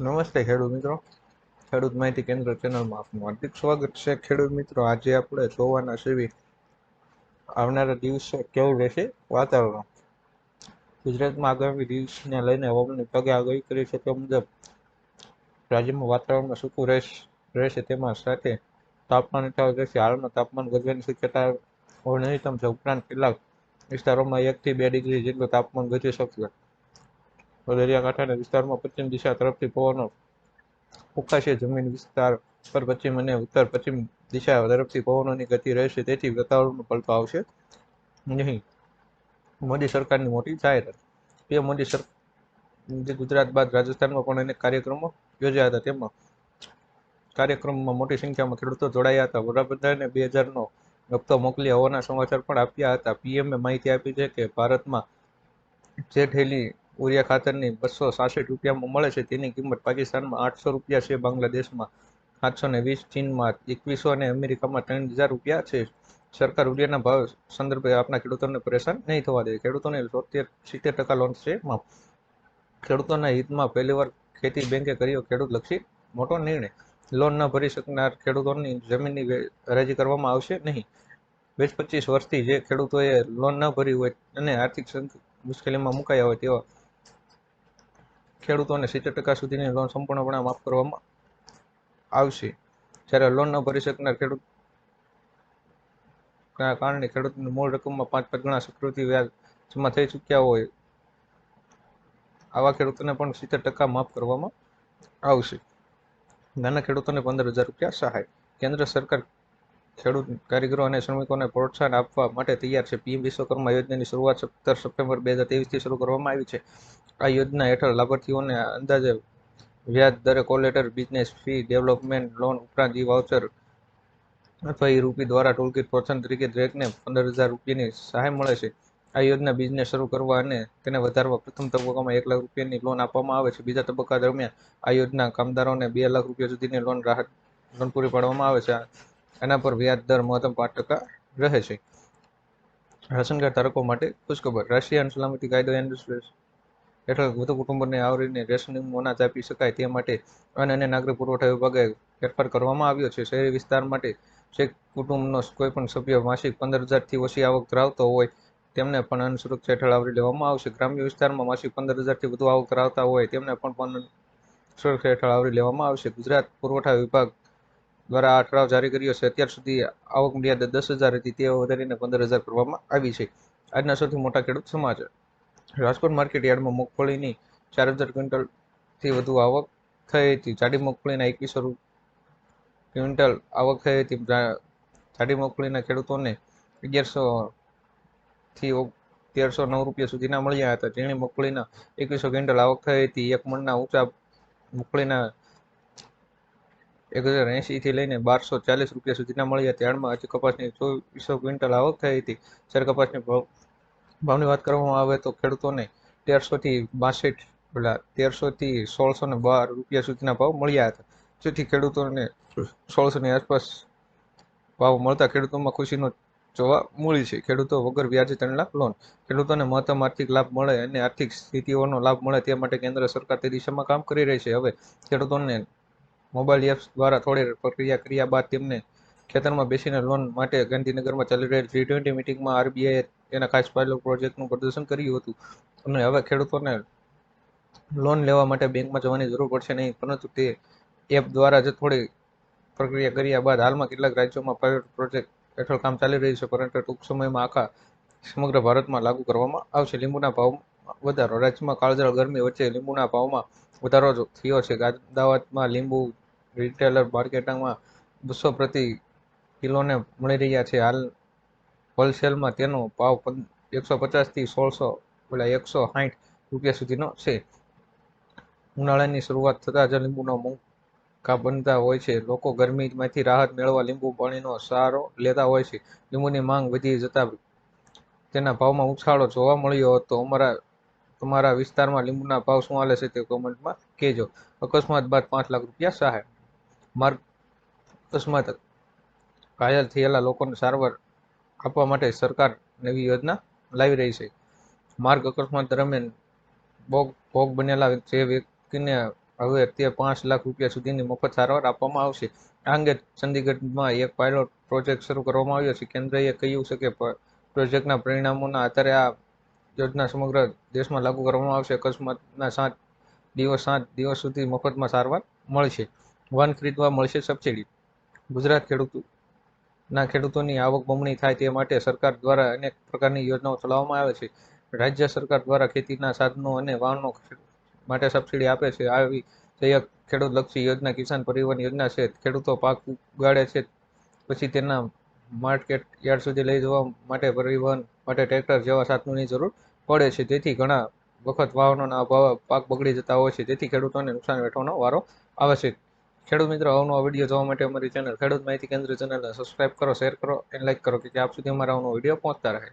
નમસ્તે ખેડૂત મિત્રો. ખેડૂત માહિતી કેન્દ્ર ચેનલમાં આપનું હાર્દિક સ્વાગત છે. ખેડૂત મિત્રો, આજે આપણે જોવાના છીએ આવનારા દિવસે કેવું રહેશે વાતાવરણ? ગુજરાતમાં આગામી દિવસને લઈને હવામાનની પગે આગાહી કરી છે તે મુજબ રાજ્યમાં વાતાવરણમાં સૂકું રહેશે તેમાં સાથે તાપમાન યથાવત રહેશે. હાલમાં તાપમાન ગજવાની શક્યતા નહીં તમ છે. ઉપરાંત કેટલાક વિસ્તારોમાં એકથી બે ડિગ્રી જેટલું તાપમાન ગજી શકશે. દરિયાકાંઠાના વિસ્તારમાં પશ્ચિમ દિશા તરફથી પવનો ફૂંકાશે. જમીન વિસ્તાર પર પશ્ચિમ અને ઉત્તર પશ્ચિમ દિશા તરફથી પવનોની ગતિ રહેશે. તેથી વાતાવરણનો પલટો આવશે નહીં. મોદી સરકારની મોટી જાહેરાત. પીએમ મોદી સર ગુજરાત બાદ રાજસ્થાનમાં પણ અનેક કાર્યક્રમો યોજ્યા હતા. તેમાં કાર્યક્રમમાં મોટી સંખ્યામાં ખેડૂતો જોડાયા હતા. વડાપ્રધાને બે હજારનો હપ્તો મોકલી હોવાના સમાચાર પણ આપ્યા હતા. પીએમએ માહિતી આપી છે કે ભારતમાં જે થેલી ઉરિયા ખાતરની બસો સાસઠ રૂપિયામાં મળે છે. તેની કિંમત પાકિસ્તાનમાં આઠસો રૂપિયા છે. બાંગ્લાદેશમાં સાતસો ને વીસ, ચીનમાં એકવીસો અને અમેરિકામાં ત્રણ હજાર રૂપિયા છે. સરકાર ઉરિયાના ભાવ સંદર્ભે આપના ખેડૂતોને પરેશાન નહીં થવા દે. ખેડૂતોને સોતેર સિત્તેર ટકા લોન છે. એમાં ખેડૂતોના હિતમાં પહેલીવાર ખેતી બેંકે કર્યો ખેડૂતલક્ષી મોટો નિર્ણય. લોન ન ભરી શકનાર ખેડૂતોની જમીનની હરાજી કરવામાં આવશે નહીં. વીસ, પચીસ વર્ષથી જે ખેડૂતોએ લોન ન ભરી હોય અને આર્થિક મુશ્કેલીમાં મુકાયા હોય તેવા ખેડૂતોને સિત્તેર ટકા સુધીની લોન સંપૂર્ણપણે માફ કરવામાં આવશે. જ્યારે લોન ન ભરી શકનાર ખેડૂત કારણે ખેડૂતની મૂળ રકમમાં પાંચ પાંચ ગણા સ્વીકૃતિ વ્યાજ જમા થઈ ચૂક્યા હોય, આવા ખેડૂતોને પણ સિત્તેર ટકા માફ કરવામાં આવશે. નાના ખેડૂતોને પંદર હજાર રૂપિયા સહાય. કેન્દ્ર સરકાર ખેડૂત કારીગરો અને શ્રમિકોને પ્રોત્સાહન આપવા માટે તૈયાર છે. પીએમ વિશ્વકર્મા યોજનાની શરૂઆત સત્તર સપ્ટેમ્બર બે હજાર તેવીસથી શરૂ કરવામાં આવી છે. આ યોજના હેઠળ લાભાર્થીઓને અંદાજે વ્યાજ દરે collateral business fee development loan ઉપરાંત ઈ વાઉચર અથવા ઈ રૂપી દ્વારા ટૂલકીટ પ્રોત્સાહન તરીકે દરેકને પંદર હજાર રૂપિયાની સહાય મળે છે. આ યોજના બિઝનેસ શરૂ કરવા અને તેને વધારવા પ્રથમ તબક્કામાં એક લાખ રૂપિયાની લોન આપવામાં આવે છે. બીજા તબક્કા દરમિયાન આ યોજના કામદારોને બે લાખ રૂપિયા સુધીની લોન રાહત લોન પૂરી પાડવામાં આવે છે. એના પર વ્યાજ દર મહત્તમ પાંચ ટકા રહે છે. રાશન કાર્ડ ધારકો માટે ખુશખબર. રાષ્ટ્રીય અન્ન સલામતી કાયદો હેઠળ વધુ કુટુંબને આવરીને રેશનિંગ અનાજ આપી શકાય તે માટે અન્ન અને નાગરિક પુરવઠા વિભાગે ફેરફાર કરવામાં આવ્યો છે. શહેરી વિસ્તાર માટે જે કુટુંબનો કોઈ પણ સભ્ય માસિક પંદર હજારથી ઓછી આવક ધરાવતો હોય, તેમને પણ અન્ન સુરક્ષા હેઠળ આવરી લેવામાં આવશે. ગ્રામ્ય વિસ્તારમાં માસિક પંદર હજારથી વધુ આવક ધરાવતા હોય, તેમને પણ સુરક્ષા હેઠળ આવરી લેવામાં આવશે. ગુજરાત પુરવઠા વિભાગ દ્વારા આ ઠરાવ જારી કર્યો છે. અત્યાર સુધી આવક મર્યાદા દસ હજાર હતી. તે વધારીને પંદર હજાર કરવામાં આવી છે. આજના સૌથી મોટા ખેડૂત સમાચાર. રાજકોટ માર્કેટ યાર્ડમાં મગફળીની ચાર હજાર ક્વિન્ટલથી વધુ આવક થઈ હતી. જાડી મગફળીના એકવીસો ક્વિન્ટલ આવક થઈ હતી. જાડી મગફળીના ખેડૂતોને અગિયારસો થી તેરસો નવ રૂપિયા સુધીના મળ્યા હતા. ઝીણી મગફળીના એકવીસો ક્વિન્ટલ આવક થઈ હતી. એક મણના ઊંચા મગફળીના એક હજાર એંશીથી લઈને બારસો ચાલીસ રૂપિયા સુધીના મળ્યા. ત્યારમાં હજી કપાસની ચોવીસો ક્વિન્ટલ આવક થઈ હતી. જ્યારે કપાસની ભાવની વાત કરવામાં આવે તો ખેડૂતોને તેરસોથી બાસઠ પેલા તેરસોથી સોળસો ને બાર રૂપિયા સુધીના ભાવ મળ્યા હતા. જેથી ખેડૂતોને સોળસોની આસપાસ ભાવ મળતા ખેડૂતોમાં ખુશીનો જોવા મળી છે. ખેડૂતો વગર વ્યાજે ત્રણ લાખ લોન, ખેડૂતોને મહત્તમ આર્થિક લાભ મળે અને આર્થિક સ્થિતિઓનો લાભ મળે તે માટે કેન્દ્ર સરકાર તે દિશામાં કામ કરી રહી છે. હવે ખેડૂતોને મોબાઈલ એપ્સ દ્વારા થોડી પ્રક્રિયા કર્યા બાદ તેમને ખેતરમાં બેસીને લોન માટે ગાંધીનગરમાં ચાલી રહેલ જી ટ્વેન્ટી મિટિંગમાં આરબીઆઈએ તેના ખાસ પાયલોટ પ્રોજેક્ટનું પ્રદર્શન કર્યું હતું. અને હવે ખેડૂતોને લોન લેવા માટે બેંકમાં જવાની જરૂર પડશે નહીં, પરંતુ તે એપ દ્વારા જ થોડી પ્રક્રિયા કર્યા બાદ હાલમાં કેટલાક રાજ્યોમાં પાયલોટ પ્રોજેક્ટ હેઠળ કામ ચાલી રહ્યું છે, પરંતુ ટૂંક સમયમાં આખા સમગ્ર ભારતમાં લાગુ કરવામાં આવશે. લીંબુના ભાવમાં વધારો, રાજ્યમાં કાળઝાળ ગરમી વચ્ચે લીંબુના ભાવમાં વધારો થયો છે અમદાવાદમાં લીંબુ રિટેલર માર્કેટમાં બસો પ્રતિ કિલોને મળી રહ્યા છે. હાલ હોલસેલમાં તેનો ભાવ એકસો પચાસથી સોળસો પેલા એકસો સાઠ રૂપિયા સુધીનો છે. ઉનાળાની શરૂઆત થતાં જ લીંબુનો મૂંગા બનતા હોય છે. લોકો ગરમીમાંથી રાહત મેળવવા લીંબુ પાણીનો સહારો લેતા હોય છે. લીંબુની માંગ વધી જતા તેના ભાવમાં ઉછાળો જોવા મળ્યો હતો. અમારા, તમારા વિસ્તારમાં લીંબુના ભાવ શું હાલે છે તે કોમેન્ટમાં કહેજો. અકસ્માત બાદ પાંચ લાખ રૂપિયા સહાય. માર્ગ અકસ્માત ઘાયલ થયેલા લોકોને સારવાર આપવા માટે સરકાર નવી યોજના લાવી રહી છે. માર્ગ અકસ્માત દરમિયાન ભોગ ભોગ બનેલા જે વ્યક્તિને હવે તે પાંચ લાખ રૂપિયા સુધીની મફત સારવાર આપવામાં આવશે. આ અંગે ચંદીગઢમાં એક પાયલોટ પ્રોજેક્ટ શરૂ કરવામાં આવ્યો છે. કેન્દ્રએ કહ્યું છે કે પ્રોજેક્ટના પરિણામોના આધારે આ યોજના સમગ્ર દેશમાં લાગુ કરવામાં આવશે. અકસ્માતના સાત દિવસ સાત દિવસ સુધી મફતમાં સારવાર મળશે. વાહન ખરીદવા મળશે સબસિડી. ગુજરાત ખેડૂતો ના ખેડૂતોની આવક બમણી થાય તે માટે સરકાર દ્વારા અનેક પ્રકારની યોજનાઓ ચલાવવામાં આવે છે. રાજ્ય સરકાર દ્વારા ખેતીના સાધનો અને વાહનો માટે સબસિડી આપે છે. આવી સહાયક ખેડૂતલક્ષી યોજના કિસાન પરિવહન યોજના છે. ખેડૂતો પાક ઉગાડે છે. પછી તેના માર્કેટ યાર્ડ સુધી લઈ જવા માટે પરિવહન માટે ટ્રેક્ટર જેવા સાધનોની જરૂર પડે છે. તેથી ઘણા વખત વાહનોના અભાવે પાક બગડી જતા હોય છે. તેથી ખેડૂતોને નુકસાન વેઠવાનો વારો આવે છે. ખેડૂત મિત્રો અવનવો વીડિયો જોવા માટે અમારી ચેનલ ખેડૂત માહિતી કેન્દ્ર ચેનલને સબસ્ક્રાઇબ કરો શેર કરો અને લાઈક કરો, કે આપ સુધી અમારા આવનો વીડિયો પહોંચતા રહે.